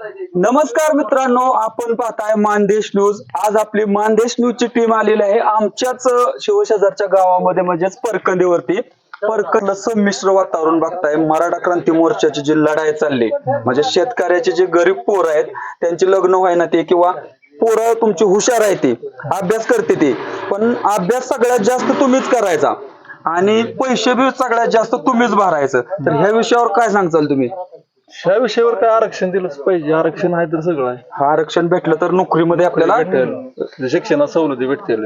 नमस्कार मित्रांनो आपण पाहताय मानदेश न्यूज. आज आपली मानदेश न्यूजची टीम आलेली आहे आमच्याच शिवशेजारच्या गावामध्ये म्हणजेच परकंदीवरती. परकंद संमिश्र वातावरण बघताय. मराठा क्रांती मोर्चाची जी लढाई चालली म्हणजे शेतकऱ्याचे जे गरीब पोरं आहेत त्यांची लग्न व्हायना ते किंवा पोरं तुमची हुशार आहे ती अभ्यास करते ते. पण अभ्यास सगळ्यात जास्त तुम्हीच करायचा. आणि पैसे बी सगळ्यात जास्त तुम्हीच भरायचं. तर ह्या विषयावर काय सांगचाल तुम्ही? ह्या विषयावर काय आरक्षण दिलंच पाहिजे. आरक्षण आहे तर सगळं आहे. हा आरक्षण भेटलं तर नोकरीमध्ये आपल्याला भेटेल. शिक्षणात सवलती भेटतील.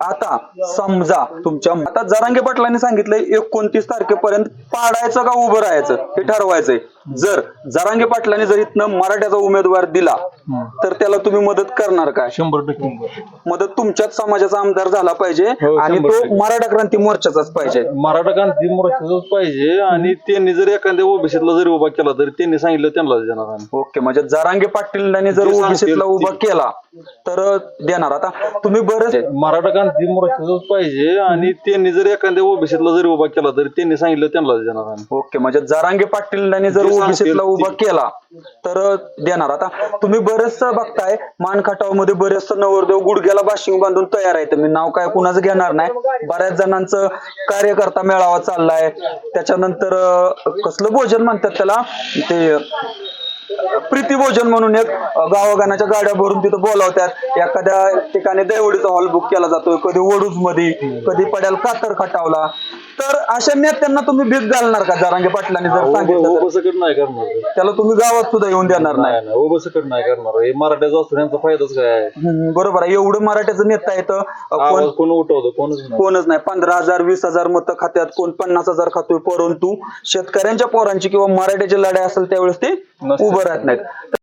आता समजा तुमच्या आता जरांगे पाटलांनी सांगितलंय एकोणतीस तारखेपर्यंत पाडायचं का उभं राहायचं? हे ठरवायचंय. जर जरांगे पाटलांनी जर इथनं मराठ्याचा उमेदवार दिला तर त्याला तुम्ही मदत करणार काय शंभर टक्के. मदत तुमच्याच समाजाचा आमदार झाला पाहिजे हो, आणि शंभर तो टक्के. मराठा क्रांती मोर्चाचाच पाहिजे. मराठा क्रांती मोर्चाचाच पाहिजे आणि त्यांनी जर एखाद्या ओबीसीतला जरी उभा केला तरी त्यांनी सांगितलं त्यांनाच देणार आम्ही. ओके म्हणजे जरांगे पाटीलांनी जर जे सांगतील ओबीसीतला ते. उभा केला तर देणार. आता तुम्ही बरेच मराठा क्रांती मोर्चाचाच पाहिजे आणि त्यांनी जर एखाद्या ओबीसीतला जरी उभा केला तरी त्यांनी सांगितलं त्यांनाच देणार आम्ही. ओके म्हणजे जरांगे पाटीलांनी जर जे सांगतील ओबीसीतला ते. उभा केला तर देणार. आता तुम्ही बरेचस बघताय मान बरेचस नवरदेव गुडघ्याला बाशिंग बांधून तयार आहे मी नाव काय कुणाचं घेणार नाही. बऱ्याच जणांचं कार्यकर्ता मेळावा चाललाय. त्याच्यानंतर कसलं भोजन म्हणतात त्याला? ते प्रीती भोजन म्हणून एक गावागानाच्या गाड्या भरून तिथं बोलावतात एखाद्या ठिकाणी दैवडीचा हॉल बुक केला जातोय कधी वडूजमध्ये कधी पड्याल कातर खटावला. तर अशा नेत्यांना तुम्ही भीक घालणार का? जरांगे पाटलांनी जर सांगितलं तर? ओबसकट नाही करणार. त्याला तुम्ही गावात सुद्धा येऊन देणार नाही. नाही नाही ओबसकट नाही करणार. हे मराठ्याचा असून यांचा फायदाच काय आहे? हम्म, बरोबर आहे. एवढं मराठ्याचं नेता येतं कोण आवाज कोण उठवतं? कोणच नाही. कोणच नाही. पंधरा हजार वीस हजार मतं खात्यात कोण पन्नास हजार खातोय परंतु शेतकऱ्यांच्या पोरांची किंवा मराठ्याची लढाई असेल त्यावेळेस ते नसते. उभं राहत नाहीत.